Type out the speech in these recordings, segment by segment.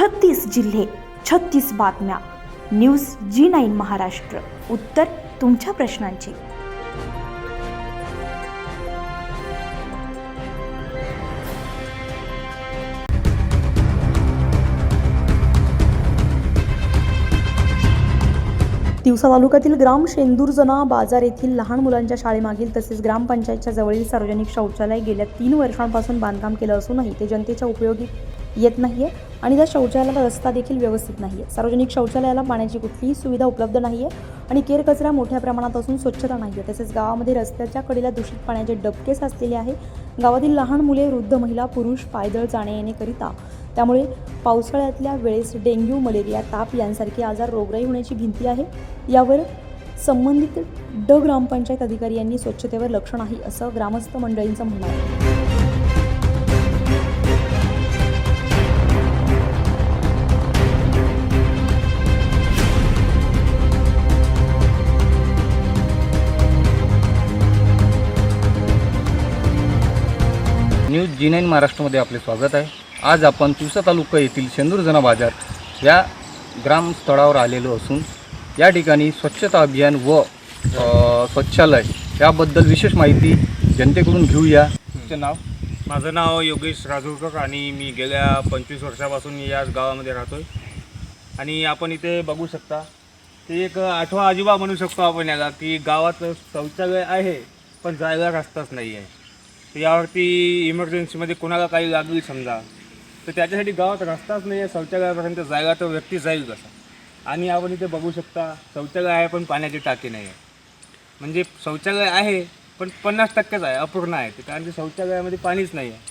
छत्तीस जिल्हे छत्तीस बातम्या. News G nine Maharashtra. उत्तर तुमच्या प्रश्नांची. दिवसा तालुक्यातील ग्राम शेंदूरजना बाजार येथील लहान मुलांच्या शाळेमागील तसेच ग्रामपंचायतच्या जवळील सार्वजनिक शौचालय गेल्या तीन वर्षांपासून बांधकाम केलं असूनही ते जनतेच्या उपयोगी येत नाही आहे आणि त्या शौचालयाला रस्ता देखील व्यवस्थित नाही आहे सार्वजनिक शौचालयाला पाण्याची कुठलीही सुविधा उपलब्ध नाही आहे आणि केर कचरा मोठ्या प्रमाणात असून स्वच्छता नाही आहे तसेच गावामध्ये रस्त्याच्या कडेला दूषित पाण्याचे डबके साचलेले आहे. गावातील लहान मुले वृद्ध महिला पुरुष पायदळ जाणे येणेकरिता त्यामुळे पावसाळ्यातल्या वेळेस डेंग्यू मलेरिया ताप यांसारखे आजार रोगराई होण्याची भीती आहे. यावर संबंधित ड ग्रामपंचायत अधिकारी यांनी स्वच्छतेवर लक्ष नाही असं ग्रामस्थ मंडळींचं म्हणणं आहे. न्यूज जी नाईन महाराष्ट्रामध्ये आपले स्वागत आहे. आज आपण तिवसा तालुका येथील शेंदूरजना बाजार या ग्रामस्थळावर आलेलो असून या ठिकाणी स्वच्छता अभियान व स्वच्छालय याबद्दल विशेष माहिती जनतेकडून घेऊया. तुमचं नाव? माझं नाव योगेश राजूरकर आणि मी गेल्या पंचवीस वर्षापासून याच गावामध्ये राहतो आहे आणि आपण इथे बघू शकता ते एक आठवा अजिबा म्हणू शकतो आपण याला की गावात शौचालय आहे पण जायला रस्ताच नाही आहे यावरती इमर्जन्सीमध्ये कोणाला काही लागली समजा तर त्याच्यासाठी गावात रस्ताच नाही आहे शौचालयापर्यंत जायला तर व्यक्ती जाईल कसा? आणि आपण इथे बघू शकता शौचालय आहे पण पाण्याची टाकी नाही आहे म्हणजे शौचालय आहे पण पन्नास टक्केच आहे अपूर्ण आहे ते कारण की शौचालयामध्ये पाणीच नाही आहे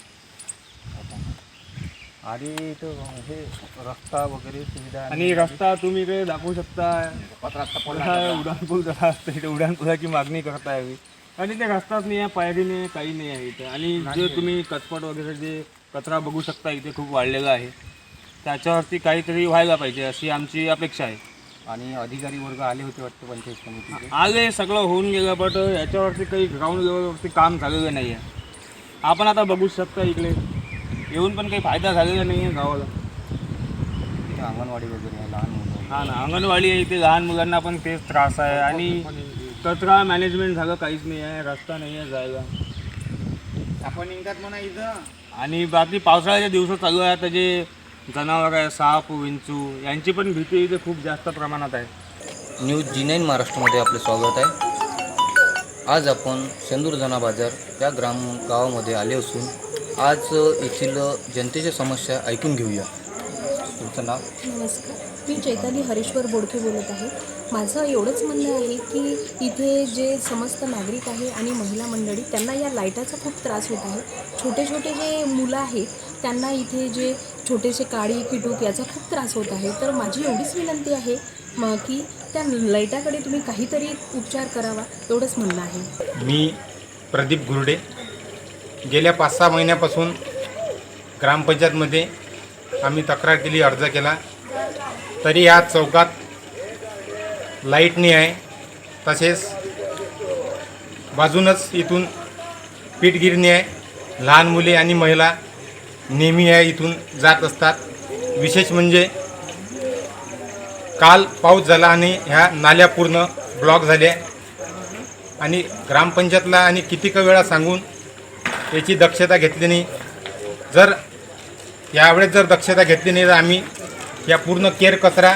आणि इथं हे रस्ता वगैरे सुविधा आणि रस्ता तुम्ही इकडे दाखवू शकता. पुन्हा उड्डाणपूल जरा असतं इथे उड्डाणपुलाची मागणी करता यावी आणि ते रस्ताच नाही आहे पायरी नाही काही नाही आहे इथे. आणि जे तुम्ही कचपट वगैरे जे कचरा बघू शकता इथे खूप वाढलेला आहे. त्याच्यावरती काहीतरी व्हायला पाहिजे अशी आमची अपेक्षा आहे. आणि अधिकारी वर्ग आले होते वाटतं पंचायत समितीचे? आले सगळं होऊन गेलं बट याच्यावरती काही ग्राउंड लेवलवरती काम झालेलं नाही आहे. आपण आता बघू शकता इकडे. येऊन पण काही फायदा झालेला नाही आहे गावाला. अंगणवाडी वगैरे आहे लहान मुलं. हा ना अंगणवाडी आहे इथे लहान मुलांना पण तेच त्रास आहे. आणि कचरा मॅनेजमेंट झालं काहीच नाही आहे रस्ता नाही आहे जायला. आपण निघतात म्हणा इथं. आणि बाकी पावसाळ्याच्या दिवसात चालू आहे आता जे जनावर आहे साप विंचू यांची पण भीती इथे खूप जास्त प्रमाणात आहे. न्यूज जी नाईन महाराष्ट्रामध्ये आपले स्वागत आहे. आज आपण शेंदूरजना बाजार या ग्राम गावामध्ये आले असून आज येथील जनतेच्या समस्या ऐकून घेऊया. तुमचं नाव? नमस्कार. मी चैताली हरेश्वर बोडके बोलत आहे. माझं एवढंच म्हणणं आहे की इथे जे समस्त नागरिक आहे आणि महिला मंडळी त्यांना या लाईटाचा खूप त्रास होत आहे. छोटे छोटे जे मुलं आहेत त्यांना इथे जे छोटेसे काळी किटूक याचा खूप त्रास होत आहे. तर माझी एवढीच विनंती आहे मग की त्या लाईटाकडे तुम्ही काहीतरी उपचार करावा एवढंच म्हणणं आहे. मी प्रदीप गुरडे. गेल्या पाच सहा महिन्यापासून ग्रामपंचायतमध्ये आम्ही तक्रार केली अर्ज केला. तरी या चौकात लाइट नाही आहे. तसेच बाजूनच इथून पीठगिरणी आहे. लहान मुले आणि महिला नेहमी या इथून जात असतात. विशेष म्हणजे काल पाऊस झाला आणि ह्या नाल्या पूर्ण ब्लॉक झाल्या. आणि ग्रामपंचायतला आणि कितीक वेळा सांगून याची दक्षता घेतली नाही. जर यावेळेस जर दक्षता घेतली नाही तर आम्ही या पूर्ण केर कचरा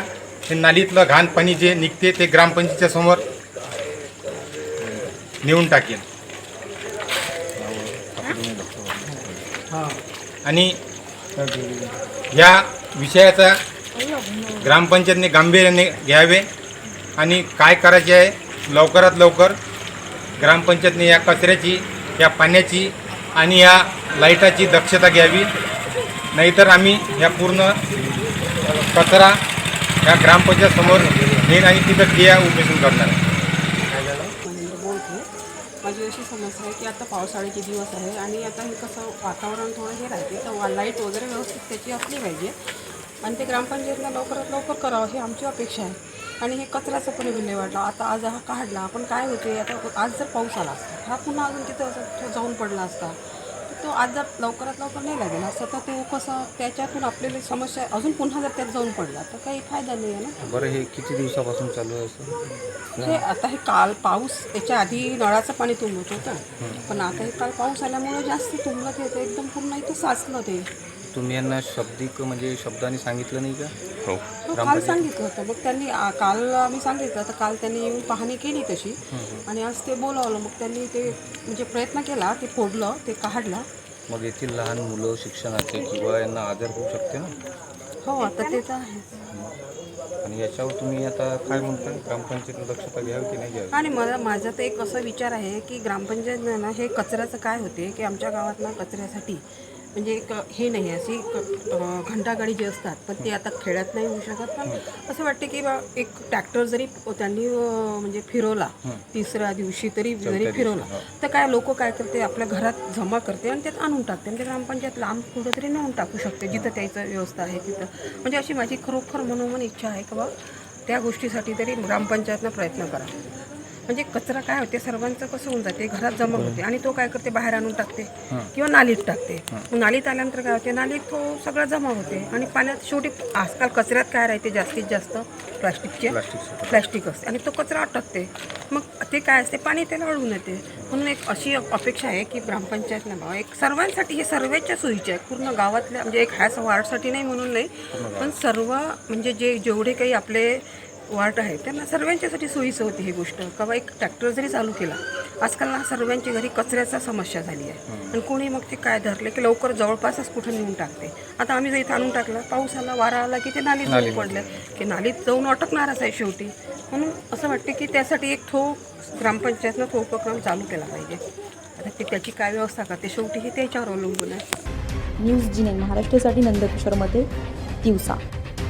हे नालीतलं घाण पाणी जे निघते ते ग्रामपंचायतीच्या समोर नेऊन टाकेल आणि या विषयाचा ग्रामपंचायतने गांभीर्याने घ्यावे आणि काय करायचे आहे लवकरात लवकर ग्रामपंचायतने या कचऱ्याची या पाण्याची आणि या लाईटाची दक्षता घ्यावी. नाहीतर आम्ही या पूर्ण कचरा या ग्रामपंचायत समोर नेईन आणि तिथं क्रिया उपोषण करणार आहे. महेंद्र बोलते माझी अशी समस्या आहे की आता पावसाळ्याचे दिवस आहे आणि आता हे कसं वातावरण थोडं हे राहते तर लाइट वगैरे व्यवस्थित त्याची असली पाहिजे आणि ते ग्रामपंचायतला लवकरात लवकर करावं ही आमची अपेक्षा आहे आणि हे कचऱ्याचं पण विल्हेवाटला आता आज हा काढला आपण काय होते आता आज जर पाऊस आला असता हा पुन्हा अजून तिथं असं जाऊन पडला असता तो आज जर लवकरात लवकर नाही लागेल असं तर तो कसं त्याच्यातून आपल्याला समस्या अजून पुन्हा जर त्यात जाऊन पडला तर काही फायदा नाही आहे ना? बरं हे किती दिवसापासून चालू आहे असं? हे आता हे काल पाऊस याच्या आधी नळाचं पाणी तुंबत होतं. पण आता हे काल पाऊस आल्यामुळे जास्त तुंबत येतं एकदम पूर्ण इथं साचलं ते. तुम्ही यांना शब्दिक म्हणजे शब्दाने सांगितलं नाही का? हो. हो, काल सांगितलं होतं. मग त्यांनी आ, काल आम्ही सांगितलं तर काल त्यांनी येऊन पाहणी केली तशी. आणि आज ते बोलावलं. मग त्यांनी ते म्हणजे प्रयत्न केला ते फोडलं ते काढलं. मग येथील लहान मुलं शिक्षणाचे किंवा यांना आजार होऊ शकते ना? हो आता ते तर आहे. आणि याच्यावर तुम्ही आता काय म्हणताय? ग्रामपंचायत दक्षता घ्यावी की नाही घ्यावी? आणि मला माझा तर एक असा विचार आहे की ग्रामपंचायत ना हे कचऱ्याचं काय होते की आमच्या गावात ना कचऱ्यासाठी म्हणजे एक हे नाही आहे अशी घंटागाडी जी असतात पण ते आता खेड्यात नाही होऊ शकत. पण असं वाटते की बा एक ट्रॅक्टर जरी त्यांनी म्हणजे फिरवला तिसऱ्या दिवशी तरी जरी फिरवला तर काय लोक काय करते आपल्या घरात जमा करते आणि त्यात आणून टाकते. ते ग्रामपंचायत लांब कुठं तरी नेऊन टाकू शकते जिथं त्याचं व्यवस्था आहे तिथं. म्हणजे अशी माझी खरोखर मनोमन इच्छा आहे की बा त्या गोष्टीसाठी तरी ग्रामपंचायतनं प्रयत्न करा. म्हणजे कचरा काय होते सर्वांचं कसं होऊन जाते घरात जमा होते आणि तो काय करते बाहेर आणून टाकते किंवा नालीत टाकते. नालीत आल्यानंतर काय होते नालीत तो सगळं जमा होते आणि पाण्यात शेवटी आजकाल कचऱ्यात काय राहते जास्तीत जास्त प्लास्टिकचे प्लास्टिक असते आणि तो कचरा अटकते. मग ते काय असते पाणी त्याला अडवून येते. म्हणून एक अशी अपेक्षा आहे की ग्रामपंचायतला बा एक सर्वांसाठी हे सर्वेच्या सोयीचे आहे पूर्ण गावातल्या म्हणजे एक ह्याच वार्डसाठी नाही म्हणून नाही पण सर्व म्हणजे जे जेवढे काही आपले वार्ड आहे. त्यांना सर्वांच्यासाठी सोयीचं होती ही गोष्ट. का बा एक ट्रॅक्टर जरी चालू केला आजकाल ना सर्वांच्या घरी कचऱ्याचा समस्या झाली आहे. आणि कोणी मग ते काय धरले की लवकर जवळपासच कुठं नेऊन टाकते. आता आम्ही जर इथं आणून टाकलं पाऊस आला वारा आला की ते नालीत जाऊन पडले. की नालीत जाऊन अटकणारच आहे शेवटी. म्हणून असं वाटते की त्यासाठी एक ठो ग्रामपंचायतनं तो उपक्रम चालू केला पाहिजे. आता ते त्याची काय व्यवस्था करते शेवटी हे त्याच्यावर अवलंबून आहे. न्यूज जिने महाराष्ट्रासाठी नंदकिशोरमध्ये तिवसा